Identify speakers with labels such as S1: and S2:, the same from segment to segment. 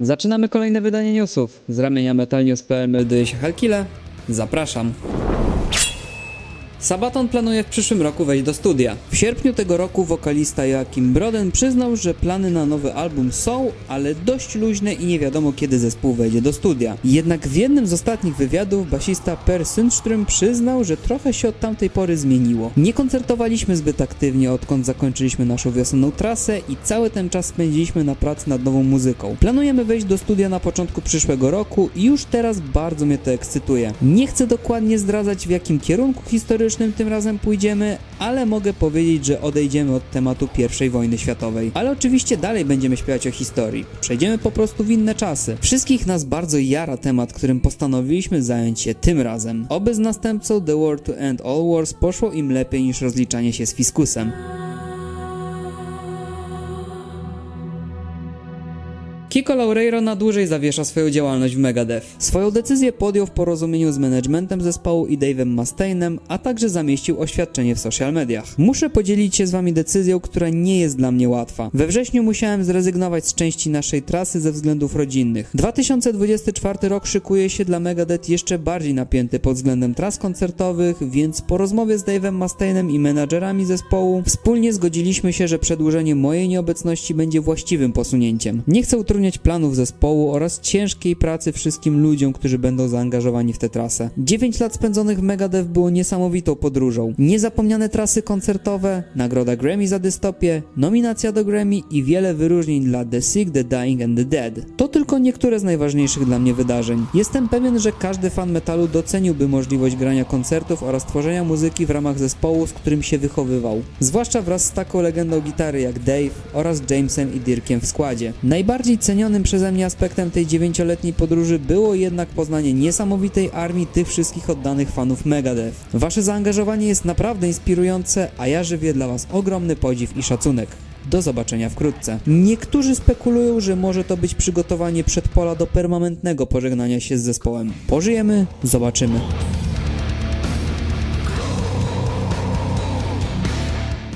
S1: Zaczynamy kolejne wydanie newsów. Z ramienia Metal News.pl melduje się Halkile. Zapraszam. Sabaton planuje w przyszłym roku wejść do studia. W sierpniu tego roku wokalista Joachim Broden przyznał, że plany na nowy album są, ale dość luźne i nie wiadomo kiedy zespół wejdzie do studia. Jednak w jednym z ostatnich wywiadów basista Per Sundström przyznał, że trochę się od tamtej pory zmieniło. Nie koncertowaliśmy zbyt aktywnie odkąd zakończyliśmy naszą wiosenną trasę i cały ten czas spędziliśmy na pracy nad nową muzyką. Planujemy wejść do studia na początku przyszłego roku i już teraz bardzo mnie to ekscytuje. Nie chcę dokładnie zdradzać w jakim kierunku historycznym tym razem pójdziemy, ale mogę powiedzieć, że odejdziemy od tematu I wojny światowej. Ale oczywiście dalej będziemy śpiewać o historii. Przejdziemy po prostu w inne czasy. Wszystkich nas bardzo jara temat, którym postanowiliśmy zająć się tym razem. Oby z następcą The War to End All Wars poszło im lepiej niż rozliczanie się z fiskusem. Kiko Loureiro na dłużej zawiesza swoją działalność w Megadeth. Swoją decyzję podjął w porozumieniu z managementem zespołu i Dave'em Mustainem, a także zamieścił oświadczenie w social mediach. Muszę podzielić się z wami decyzją, która nie jest dla mnie łatwa. We wrześniu musiałem zrezygnować z części naszej trasy ze względów rodzinnych. 2024 rok szykuje się dla Megadeth jeszcze bardziej napięty pod względem tras koncertowych, więc po rozmowie z Dave'em Mustainem i menadżerami zespołu wspólnie zgodziliśmy się, że przedłużenie mojej nieobecności będzie właściwym posunięciem. Nie chcę planów zespołu oraz ciężkiej pracy wszystkim ludziom, którzy będą zaangażowani w tę trasę. 9 lat spędzonych w Megadeth było niesamowitą podróżą. Niezapomniane trasy koncertowe, nagroda Grammy za dystopię, nominacja do Grammy i wiele wyróżnień dla The Sick, The Dying and The Dead. To tylko niektóre z najważniejszych dla mnie wydarzeń. Jestem pewien, że każdy fan metalu doceniłby możliwość grania koncertów oraz tworzenia muzyki w ramach zespołu, z którym się wychowywał. Zwłaszcza wraz z taką legendą gitary jak Dave oraz Jamesem i Dirkiem w składzie. Najbardziej cenionym przeze mnie aspektem tej dziewięcioletniej podróży było jednak poznanie niesamowitej armii tych wszystkich oddanych fanów Megadeth. Wasze zaangażowanie jest naprawdę inspirujące, a ja żywię dla was ogromny podziw i szacunek. Do zobaczenia wkrótce. Niektórzy spekulują, że może to być przygotowanie przedpola do permanentnego pożegnania się z zespołem. Pożyjemy, zobaczymy.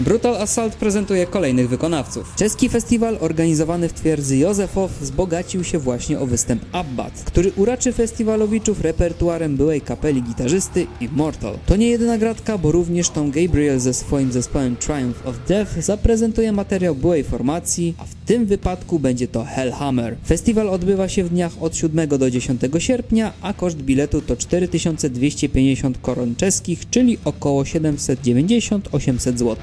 S1: Brutal Assault prezentuje kolejnych wykonawców. Czeski festiwal organizowany w twierdzy Józefow wzbogacił się właśnie o występ Abbat, który uraczy festiwalowiczów repertuarem byłej kapeli gitarzysty Immortal. To nie jedyna gratka, bo również Tom Gabriel ze swoim zespołem Triumph of Death zaprezentuje materiał byłej formacji, a w tym wypadku będzie to Hellhammer. Festiwal odbywa się w dniach od 7 do 10 sierpnia, a koszt biletu to 4250 koron czeskich, czyli około 790-800 zł.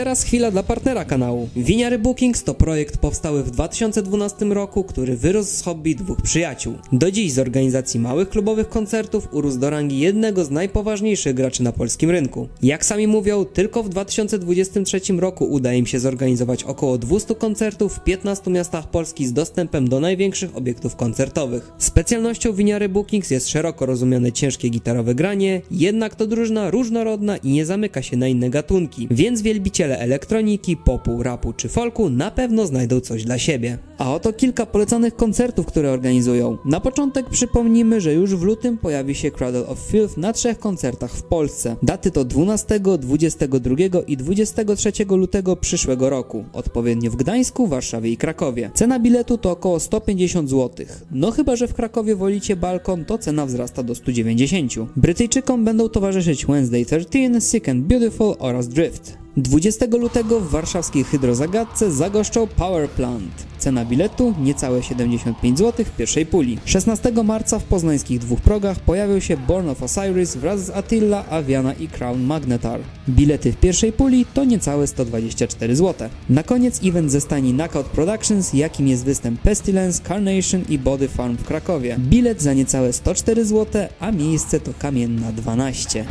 S1: Teraz chwila dla partnera kanału. Winiary Bookings to projekt powstały w 2012 roku, który wyrósł z hobby dwóch przyjaciół. Do dziś z organizacji małych klubowych koncertów urósł do rangi jednego z najpoważniejszych graczy na polskim rynku. Jak sami mówią, tylko w 2023 roku uda im się zorganizować około 200 koncertów w 15 miastach Polski z dostępem do największych obiektów koncertowych. Specjalnością Winiary Bookings jest szeroko rozumiane ciężkie gitarowe granie, jednak to drużyna różnorodna i nie zamyka się na inne gatunki, więc wielbiciele elektroniki, popu, rapu czy folku na pewno znajdą coś dla siebie. A oto kilka polecanych koncertów, które organizują. Na początek przypomnijmy, że już w lutym pojawi się Cradle of Filth na trzech koncertach w Polsce. Daty to 12, 22 i 23 lutego przyszłego roku, odpowiednio w Gdańsku, Warszawie i Krakowie. Cena biletu to około 150 zł. No chyba, że w Krakowie wolicie balkon, to cena wzrasta do 190. Brytyjczykom będą towarzyszyć Wednesday 13, Sick and Beautiful oraz Drift. 20 lutego w warszawskiej Hydrozagadce zagoszczą Power Plant. Cena biletu niecałe 75 zł w pierwszej puli. 16 marca w poznańskich dwóch progach pojawią się Born of Osiris wraz z Attila, Aviana i Crown Magnetar. Bilety w pierwszej puli to niecałe 124 zł. Na koniec event ze stani Knockout Productions, jakim jest występ Pestilence, Carnation i Body Farm w Krakowie. Bilet za niecałe 104 zł, a miejsce to kamienna 12.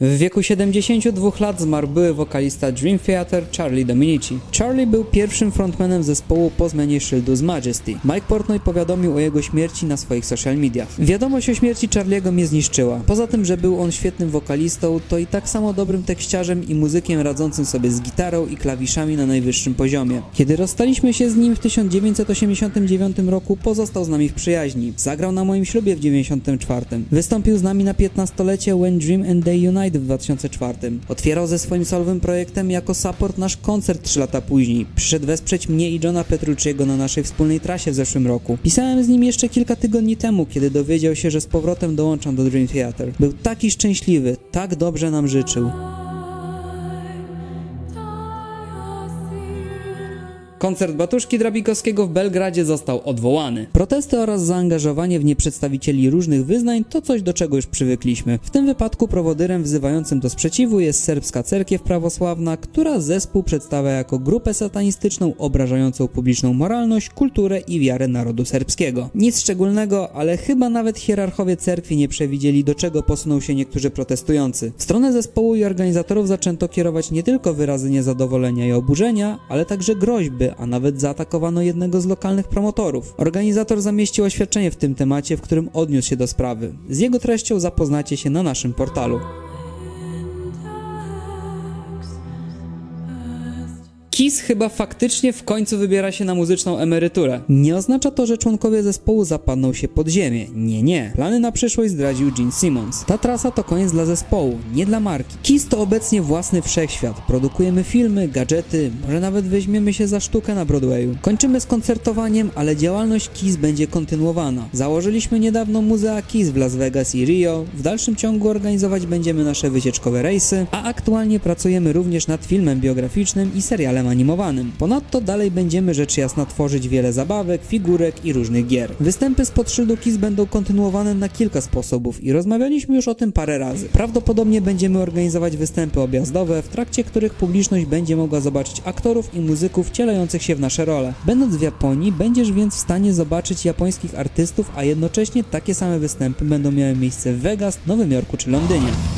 S1: W wieku 72 lat zmarł były wokalista Dream Theater Charlie Dominici. Charlie był pierwszym frontmanem zespołu po zmianie szyldu z Majesty. Mike Portnoy powiadomił o jego śmierci na swoich social mediach. Wiadomość o śmierci Charliego mnie zniszczyła. Poza tym, że był on świetnym wokalistą, to i tak samo dobrym tekściarzem i muzykiem radzącym sobie z gitarą i klawiszami na najwyższym poziomie. Kiedy rozstaliśmy się z nim w 1989 roku, pozostał z nami w przyjaźni. Zagrał na moim ślubie w 94. Wystąpił z nami na 15-lecie When Dream and Day Unite w 2004. Otwierał ze swoim solowym projektem jako support nasz koncert 3 lata później. Przyszedł wesprzeć mnie i Johna Petrucciego na naszej wspólnej trasie w zeszłym roku. Pisałem z nim jeszcze kilka tygodni temu, kiedy dowiedział się, że z powrotem dołączam do Dream Theater. Był taki szczęśliwy, tak dobrze nam życzył. Koncert Batuszki Drabikowskiego w Belgradzie został odwołany. Protesty oraz zaangażowanie w nie przedstawicieli różnych wyznań to coś, do czego już przywykliśmy. W tym wypadku prowodyrem wzywającym do sprzeciwu jest serbska cerkiew prawosławna, która zespół przedstawia jako grupę satanistyczną obrażającą publiczną moralność, kulturę i wiarę narodu serbskiego. Nic szczególnego, ale chyba nawet hierarchowie cerkwi nie przewidzieli, do czego posuną się niektórzy protestujący. W stronę zespołu i organizatorów zaczęto kierować nie tylko wyrazy niezadowolenia i oburzenia, ale także groźby, a nawet zaatakowano jednego z lokalnych promotorów. Organizator zamieścił oświadczenie w tym temacie, w którym odniósł się do sprawy. Z jego treścią zapoznacie się na naszym portalu. Kiss chyba faktycznie w końcu wybiera się na muzyczną emeryturę. Nie oznacza to, że członkowie zespołu zapadną się pod ziemię. Nie, nie. Plany na przyszłość zdradził Gene Simmons. Ta trasa to koniec dla zespołu, nie dla marki. Kiss to obecnie własny wszechświat. Produkujemy filmy, gadżety, może nawet weźmiemy się za sztukę na Broadwayu. Kończymy z koncertowaniem, ale działalność Kiss będzie kontynuowana. Założyliśmy niedawno Muzea Kiss w Las Vegas i Rio. W dalszym ciągu organizować będziemy nasze wycieczkowe rejsy, a aktualnie pracujemy również nad filmem biograficznym i serialem animowanym. Ponadto dalej będziemy rzecz jasna tworzyć wiele zabawek, figurek i różnych gier. Występy spod szyldu Kiss będą kontynuowane na kilka sposobów i rozmawialiśmy już o tym parę razy. Prawdopodobnie będziemy organizować występy objazdowe, w trakcie których publiczność będzie mogła zobaczyć aktorów i muzyków wcielających się w nasze role. Będąc w Japonii, będziesz więc w stanie zobaczyć japońskich artystów, a jednocześnie takie same występy będą miały miejsce w Vegas, Nowym Jorku czy Londynie.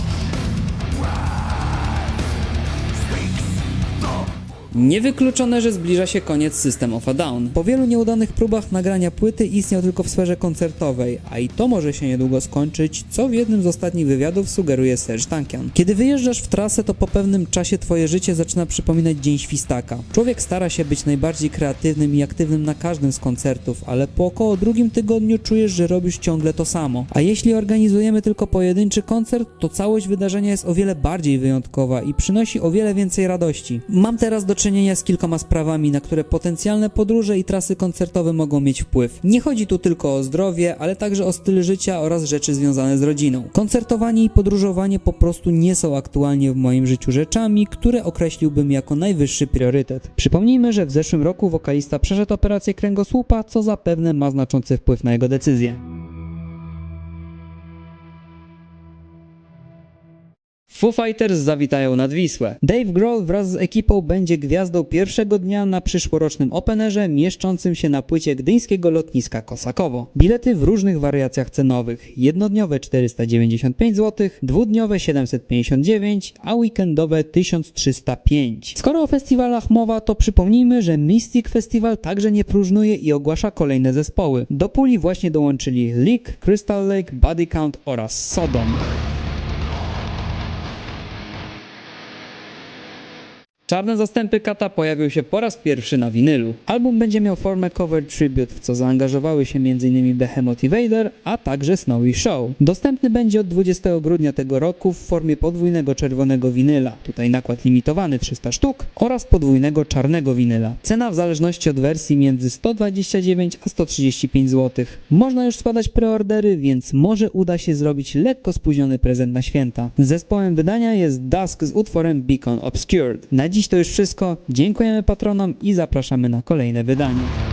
S1: Niewykluczone, że zbliża się koniec System of a Down. Po wielu nieudanych próbach nagrania płyty istniał tylko w sferze koncertowej, a i to może się niedługo skończyć, co w jednym z ostatnich wywiadów sugeruje Serge Tankian. Kiedy wyjeżdżasz w trasę, to po pewnym czasie twoje życie zaczyna przypominać dzień świstaka. Człowiek stara się być najbardziej kreatywnym i aktywnym na każdym z koncertów, ale po około drugim tygodniu czujesz, że robisz ciągle to samo. A jeśli organizujemy tylko pojedynczy koncert, to całość wydarzenia jest o wiele bardziej wyjątkowa i przynosi o wiele więcej radości. Mam teraz do czynienia z kilkoma sprawami, na które potencjalne podróże i trasy koncertowe mogą mieć wpływ. Nie chodzi tu tylko o zdrowie, ale także o styl życia oraz rzeczy związane z rodziną. Koncertowanie i podróżowanie po prostu nie są aktualnie w moim życiu rzeczami, które określiłbym jako najwyższy priorytet. Przypomnijmy, że w zeszłym roku wokalista przeszedł operację kręgosłupa, co zapewne ma znaczący wpływ na jego decyzję. Foo Fighters zawitają nad Wisłę. Dave Grohl wraz z ekipą będzie gwiazdą pierwszego dnia na przyszłorocznym Openerze mieszczącym się na płycie gdyńskiego lotniska Kosakowo. Bilety w różnych wariacjach cenowych. Jednodniowe 495 zł, dwudniowe 759, a weekendowe 1305. Skoro o festiwalach mowa, to przypomnijmy, że Mystic Festival także nie próżnuje i ogłasza kolejne zespoły. Do puli właśnie dołączyli Leak, Crystal Lake, Body Count oraz Sodom. Czarne zastępy Kata pojawią się po raz pierwszy na winylu. Album będzie miał formę cover tribute, w co zaangażowały się m.in. Behemoth i Vader, a także Snowy Show. Dostępny będzie od 20 grudnia tego roku w formie podwójnego czerwonego winyla, tutaj nakład limitowany 300 sztuk, oraz podwójnego czarnego winyla. Cena w zależności od wersji między 129 a 135 zł. Można już składać preordery, więc może uda się zrobić lekko spóźniony prezent na święta. Zespołem wydania jest Dusk z utworem Beacon Obscured. Na dziś to już wszystko. Dziękujemy patronom i zapraszamy na kolejne wydanie.